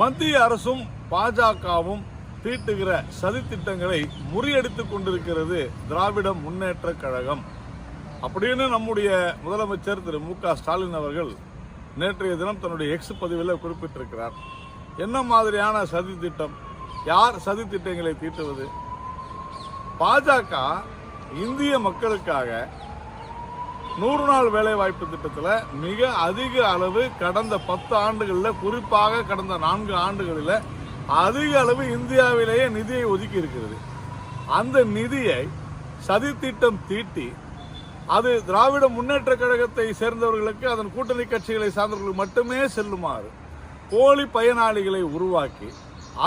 மத்திய அரசும் பாஜகவும் தீட்டுகிற சதித்திட்டங்களை முறியடித்துக் கொண்டிருக்கிறது திராவிட முன்னேற்ற கழகம். அப்படின்னு நம்முடைய முதலமைச்சர் திரு மு ஸ்டாலின் அவர்கள் நேற்றைய தினம் தன்னுடைய எக்ஸ் பதிவில் குறிப்பிட்டிருக்கிறார். என்ன மாதிரியான சதி திட்டம்? யார் சதி திட்டங்களை தீட்டுவது? பாஜக இந்திய மக்களுக்காக நூறு நாள் வேலை வாய்ப்பு திட்டத்தில் மிக அதிக அளவு கடந்த பத்து ஆண்டுகளில் குறிப்பாக கடந்த நான்கு ஆண்டுகளில் அதிக அளவு இந்தியாவிலேயே நிதியை ஒதுக்கி இருக்கிறது. அந்த நிதியை சதித்திட்டம் தீட்டி அது திராவிட முன்னேற்ற கழகத்தை சேர்ந்தவர்களுக்கு அதன் கூட்டணி கட்சிகளை சார்ந்தவர்களுக்கு மட்டுமே செல்லுமாறு போலி பயனாளிகளை உருவாக்கி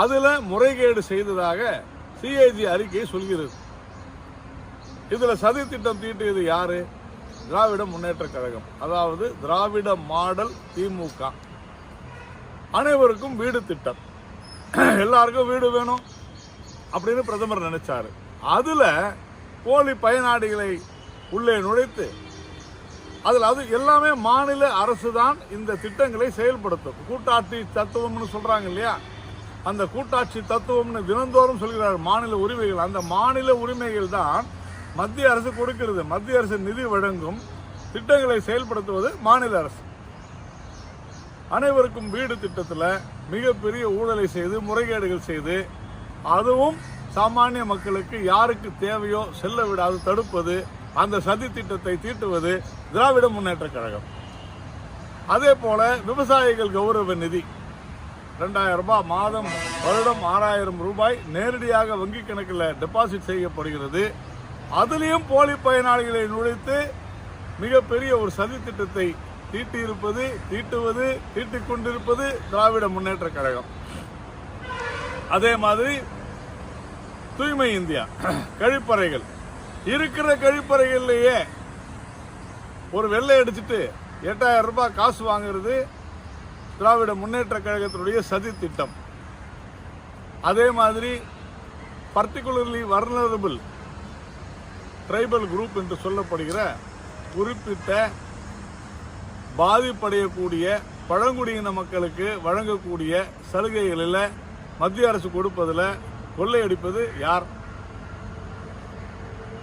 அதில் முறைகேடு செய்ததாக சிஏஜி அறிக்கை சொல்கிறது. இதில் சதி திட்டம் தீட்டியது யாரு? திராவிட முன்னேற்ற கழகம் அதாவது திராவிட மாடல் திமுக. அனைவருக்கும் வீடு திட்டம். எல்லாருக்கும் வீடு வேணும் அப்படின்னு பிரதமர் நினைச்சாரு. அதுல போலி பயனாளிகளை உள்ளே நுழைத்து அதில் அது எல்லாமே மாநில அரசு தான் இந்த திட்டங்களை செயல்படுத்தும். கூட்டாட்சி தத்துவம்னு சொல்கிறாங்க இல்லையா? அந்த கூட்டாட்சி தத்துவம்னு தினந்தோறும் சொல்கிறார் மாநில உரிமைகள். அந்த மாநில உரிமைகள் தான் மத்திய அரசு கொடுக்கிறது. மத்திய அரசு நிதி வழங்கும் திட்டங்களை செயல்படுத்துவது மாநில அரசு. அனைவருக்கும் வீடு திட்டத்தில் மிகப்பெரிய ஊழலை செய்து முறைகேடுகள் செய்து அதுவும் சாமானிய மக்களுக்கு யாருக்கு தேவையோ செல்ல விடாது தடுப்பது அந்த சதி திட்டத்தை தீட்டுவது திராவிட முன்னேற்ற கழகம். அதே போல விவசாயிகள் கௌரவ நிதி. ரெண்டாயிரம் ரூபாய் மாதம் வருடம் ஆறாயிரம் ரூபாய் நேரடியாக வங்கி கணக்கில் டெபாசிட் செய்யப்படுகிறது. அதுலேயும் போலி பயனாளிகளை நுழைத்து மிகப்பெரிய ஒரு சதி திட்டத்தை தீட்டியிருப்பது தீட்டுவது தீட்டிக் கொண்டிருப்பது திராவிட முன்னேற்ற கழகம். அதே மாதிரி தூய்மை இந்தியா கழிப்பறைகள். இருக்கிற கழிப்பறைகள்லயே ஒரு வெள்ளை அடிச்சுட்டு எட்டாயிரம் ரூபாய் காசு வாங்குறது திராவிட முன்னேற்ற கழகத்தினுடைய சதி திட்டம் அதே மாதிரி பர்டிகுலர்லி வர்னரபிள் ட்ரைபல் குரூப் என்று சொல்லப்படுகிற குறிப்பிட்ட பாதிப்படையக்கூடிய பழங்குடியின மக்களுக்கு வழங்கக்கூடிய சலுகைகளில் மத்திய அரசு கொடுப்பதில் கொள்ளையடிப்பது யார்?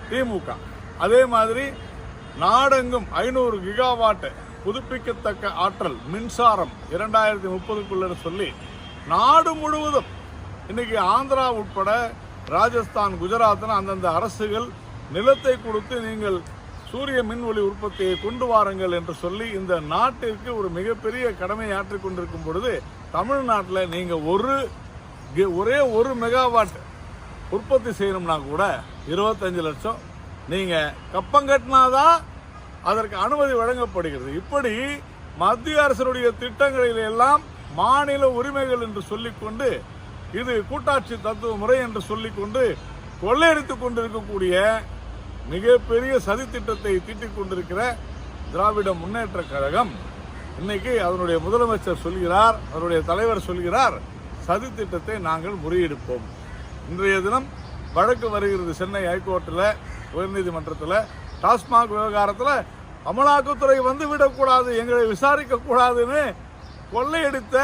திமுக. அதே மாதிரி நாடெங்கும் ஐநூறு கிகாவாட் புதுப்பிக்கத்தக்க ஆற்றல் மின்சாரம் இரண்டாயிரத்தி முப்பதுக்குள்ள சொல்லி நாடு முழுவதும் இன்னைக்கு ஆந்திரா உட்பட ராஜஸ்தான் குஜராத்னு அந்தந்த அரசுகள் நிலத்தை கொடுத்து நீங்கள் சூரிய மின் ஒளி உற்பத்தியை கொண்டு வாருங்கள் என்று சொல்லி இந்த நாட்டிற்கு ஒரு மிகப்பெரிய கடமையை ஆற்றிக் கொண்டிருக்கும் பொழுது தமிழ்நாட்டில் நீங்கள் ஒரு ஒரே ஒரு மெகாவாட் உற்பத்தி செய்யணும்னா கூட இருபத்தஞ்சு லட்சம். நீங்கள் கப்பம் கட்டினாதான் அதற்கு அனுமதி வழங்கப்படுகிறது. இப்படி மத்திய அரசினுடைய திட்டங்களில் எல்லாம் மாநில உரிமைகள் என்று சொல்லிக்கொண்டு இது கூட்டாட்சி தத்துவ முறை என்று சொல்லிக்கொண்டு கொள்ளையடித்துக் கொண்டிருக்கக்கூடிய மிகப்பெரிய சதித்திட்டத்தை தீட்டிக் கொண்டிருக்கிற திராவிட முன்னேற்ற கழகம். இன்னைக்கு அதனுடைய முதலமைச்சர் சொல்கிறார் அதனுடைய தலைவர் சொல்கிறார் சதித்திட்டத்தை நாங்கள் முறியெடுப்போம். இன்றைய தினம் வழக்கு வருகிறது சென்னை ஹைகோர்ட்டில் உயர்நீதிமன்றத்தில். டாஸ்மாக் விவகாரத்தில் அமலாக்கத்துறை வந்து விடக்கூடாது எங்களை விசாரிக்க கூடாதுன்னு கொள்ளையடித்த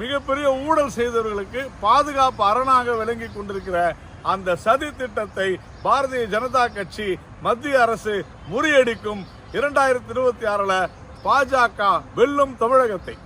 மிகப்பெரிய ஊழல் செய்தவர்களுக்கு பாதுகாப்பு அரணாக விளங்கி கொண்டிருக்கிற அந்த சதி திட்டத்தை பாரதிய ஜனதா கட்சி மத்திய அரசு முறியடிக்கும் இரண்டாயிரத்தி இருபத்தி ஆறுல பாஜக வெல்லும் தமிழகத்தை.